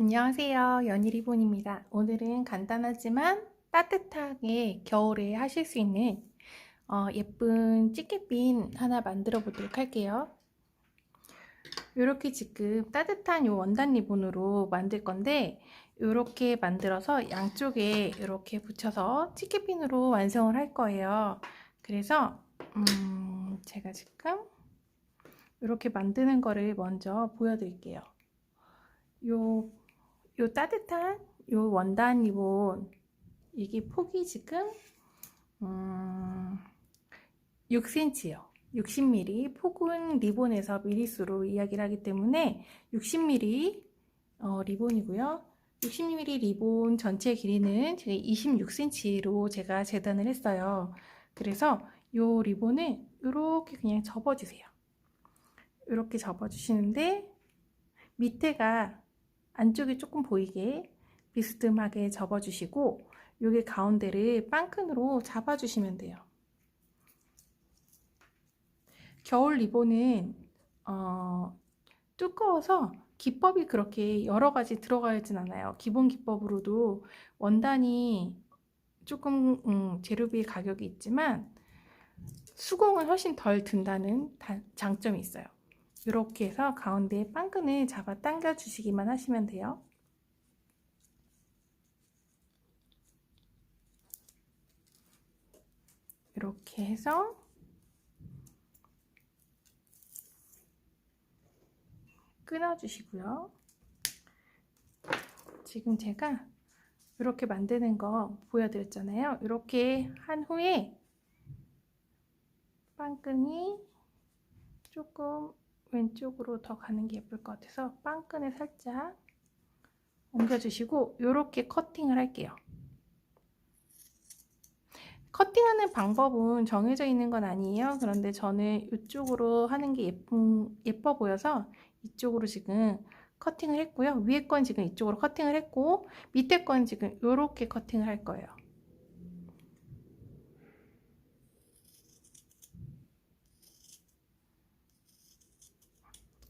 안녕하세요. 연희리본입니다. 오늘은 간단하지만 따뜻하게 겨울에 하실 수 있는 어, 예쁜 찌개핀 하나 만들어 보도록 할게요. 이렇게 지금 따뜻한 요 원단 리본으로 만들 건데 이렇게 만들어서 양쪽에 이렇게 붙여서 찌개핀으로 완성을 할 거예요. 그래서 음, 제가 지금 이렇게 만드는 거를 먼저 보여드릴게요. 요, 요 따뜻한 요 원단 리본 이게 폭이 지금 음, 6cm요. 60mm 폭은 리본에서 미리수로 이야기를 하기 때문에 60mm 어, 리본이고요. 60mm 리본 전체 길이는 지금 26cm로 제가 재단을 했어요. 그래서 요 리본을 이렇게 그냥 접어주세요. 이렇게 접어주시는데 밑에가 안쪽이 조금 보이게 비스듬하게 접어주시고 여기 가운데를 빵끈으로 잡아주시면 돼요. 겨울 리본은 어, 두꺼워서 기법이 그렇게 여러 가지 들어가 있진 않아요. 기본 기법으로도 원단이 조금 음, 재료비 가격이 있지만 수공은 훨씬 덜 든다는 장점이 있어요. 이렇게 해서 가운데 빵끈을 잡아 당겨 주시기만 하시면 돼요. 이렇게 해서 끊어주시고요. 지금 제가 이렇게 만드는 거 보여드렸잖아요. 이렇게 한 후에 빵끈이 조금 왼쪽으로 더 가는 게 예쁠 것 같아서 빵끈을 살짝 옮겨주시고 이렇게 커팅을 할게요. 커팅하는 방법은 정해져 있는 건 아니에요. 그런데 저는 이쪽으로 하는 게 예쁜, 예뻐 보여서 이쪽으로 지금 커팅을 했고요. 위에 건 지금 이쪽으로 커팅을 했고 밑에 건 지금 이렇게 커팅을 할 거예요.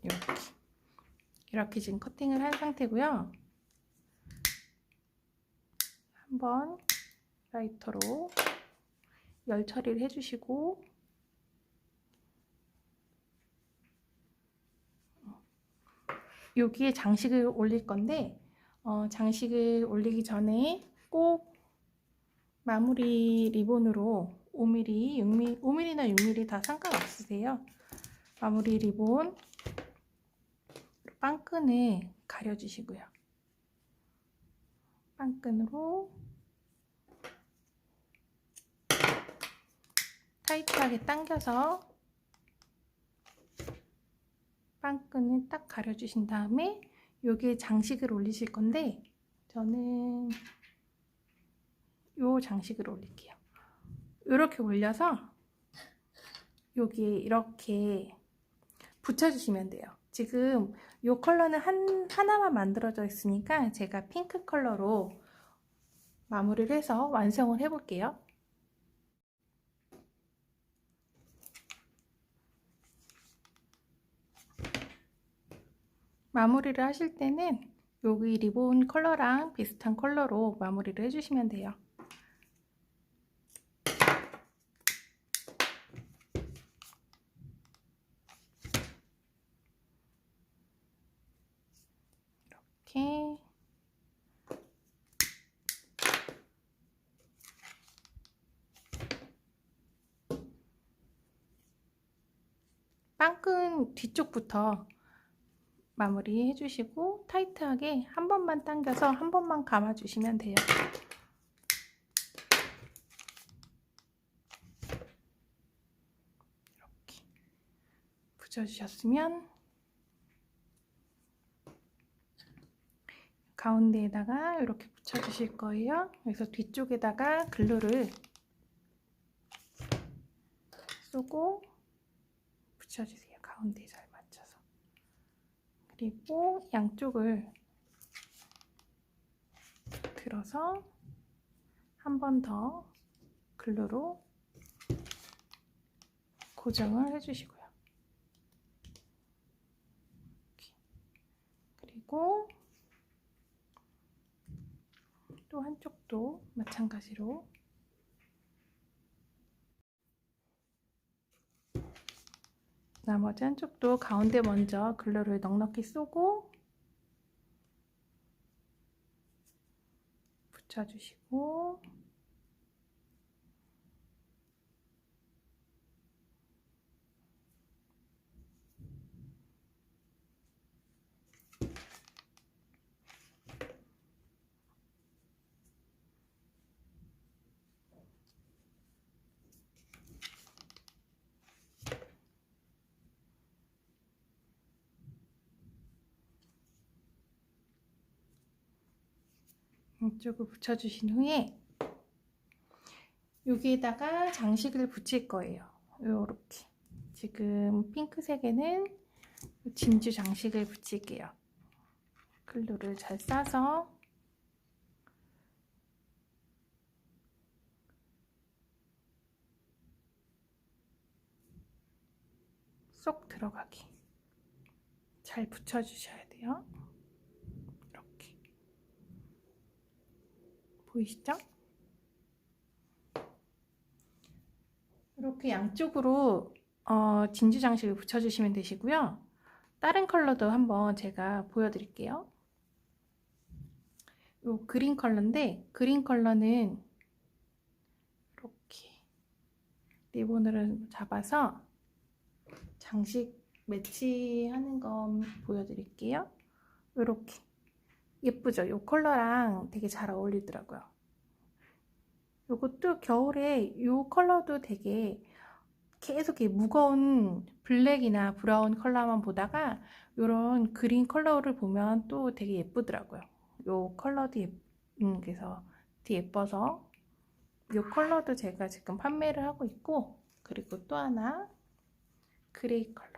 이렇게 이렇게 지금 커팅을 한 상태고요. 한번 라이터로 열 처리를 해주시고 여기에 장식을 올릴 건데 어, 장식을 올리기 전에 꼭 마무리 리본으로 5mm, 6mm, 5mm나 6mm 다 상관없으세요. 마무리 리본 빵끈을 가려주시고요. 빵끈으로 타이트하게 당겨서 빵끈을 딱 가려주신 다음에 여기에 장식을 올리실 건데 저는 요 장식을 올릴게요. 이렇게 올려서 여기에 이렇게 붙여주시면 돼요. 지금 이 컬러는 한, 하나만 만들어져 있으니까 제가 핑크 컬러로 마무리를 해서 완성을 해볼게요. 마무리를 하실 때는 여기 리본 컬러랑 비슷한 컬러로 마무리를 해주시면 돼요. 이렇게 빵끈 뒤쪽부터 마무리 해주시고 타이트하게 한 번만 당겨서 한 번만 감아주시면 돼요. 이렇게 붙여주셨으면 가운데에다가 이렇게 붙여주실 거예요. 그래서 뒤쪽에다가 글루를 쏘고 붙여주세요. 가운데 잘 맞춰서. 그리고 양쪽을 들어서 한 번 더 글루로 고정을 해주시고요. 그리고 또 한쪽도 마찬가지로 나머지 한쪽도 가운데 먼저 글루를 넉넉히 쏘고 붙여주시고 이쪽을 붙여주신 후에 여기에다가 장식을 붙일 거예요. 요렇게 지금 핑크색에는 진주 장식을 붙일게요. 글루를 잘 싸서 쏙 들어가게 잘 붙여주셔야 돼요. 이렇게 보이시죠? 이렇게 양쪽으로 어, 진주 장식을 붙여주시면 되시고요. 다른 컬러도 한번 제가 보여드릴게요. 요 그린 컬러인데 그린 컬러는 이렇게 리본을 잡아서 장식 매치하는 거 보여드릴게요. 이렇게 예쁘죠? 이 컬러랑 되게 잘 어울리더라고요. 이것도 겨울에 이 컬러도 되게 계속 무거운 블랙이나 브라운 컬러만 보다가 이런 그린 컬러를 보면 또 되게 예쁘더라고요. 이 컬러도 예, 음, 그래서 되게 예뻐서 이 컬러도 제가 지금 판매를 하고 있고 그리고 또 하나 그레이 컬러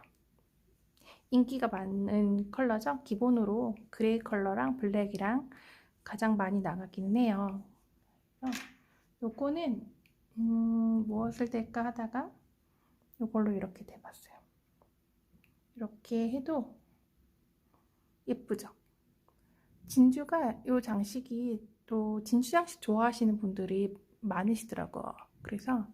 인기가 많은 컬러죠. 기본으로 그레이 컬러랑 블랙이랑 가장 많이 나가기는 해요. 요거는 음, 무엇을 댈까 하다가 요걸로 이렇게 대봤어요. 이렇게 해도 예쁘죠? 진주가 요 장식이 또 진주 장식 좋아하시는 분들이 많으시더라고요. 그래서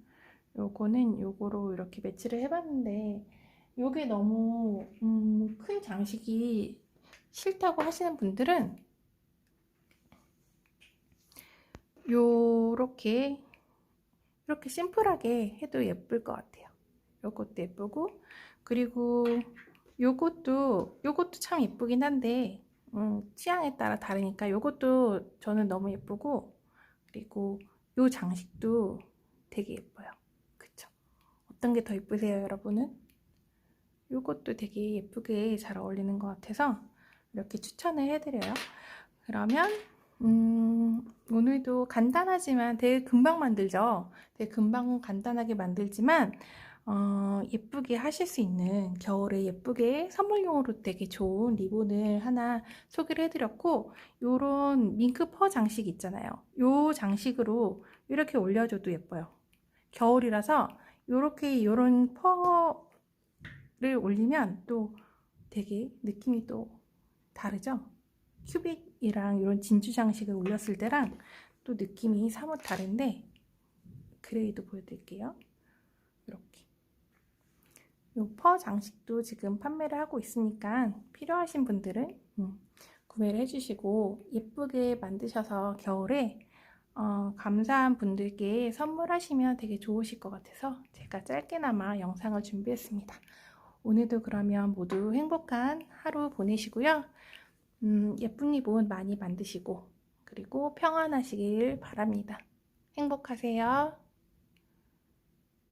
요거는 요거로 이렇게 매치를 해봤는데 요게 너무 음, 큰 장식이 싫다고 하시는 분들은 요렇게 이렇게 심플하게 해도 예쁠 것 같아요. 요것도 예쁘고 그리고 요것도 요것도 참 예쁘긴 한데 음, 취향에 따라 다르니까 요것도 저는 너무 예쁘고 그리고 요 장식도 되게 예뻐요. 그쵸? 어떤 게 더 예쁘세요, 여러분은? 요것도 되게 예쁘게 잘 어울리는 것 같아서 이렇게 추천을 해드려요. 그러면 음, 오늘도 간단하지만 되게 금방 만들죠. 되게 금방 간단하게 만들지만 어, 예쁘게 하실 수 있는 겨울에 예쁘게 선물용으로 되게 좋은 리본을 하나 소개를 해드렸고 요런 밍크 퍼 장식 있잖아요. 요 장식으로 이렇게 올려줘도 예뻐요. 겨울이라서 요렇게 요런 퍼 를 올리면 또 되게 느낌이 또 다르죠? 큐빅이랑 이런 진주 장식을 올렸을 때랑 또 느낌이 사뭇 다른데 그레이도 보여드릴게요. 이렇게 요퍼 장식도 지금 판매를 하고 있으니까 필요하신 분들은 음, 구매를 해주시고 예쁘게 만드셔서 겨울에 어, 감사한 분들께 선물하시면 되게 좋으실 것 같아서 제가 짧게나마 영상을 준비했습니다. 오늘도 그러면 모두 행복한 하루 보내시고요. 음, 예쁜 리본 많이 만드시고 그리고 평안하시길 바랍니다. 행복하세요.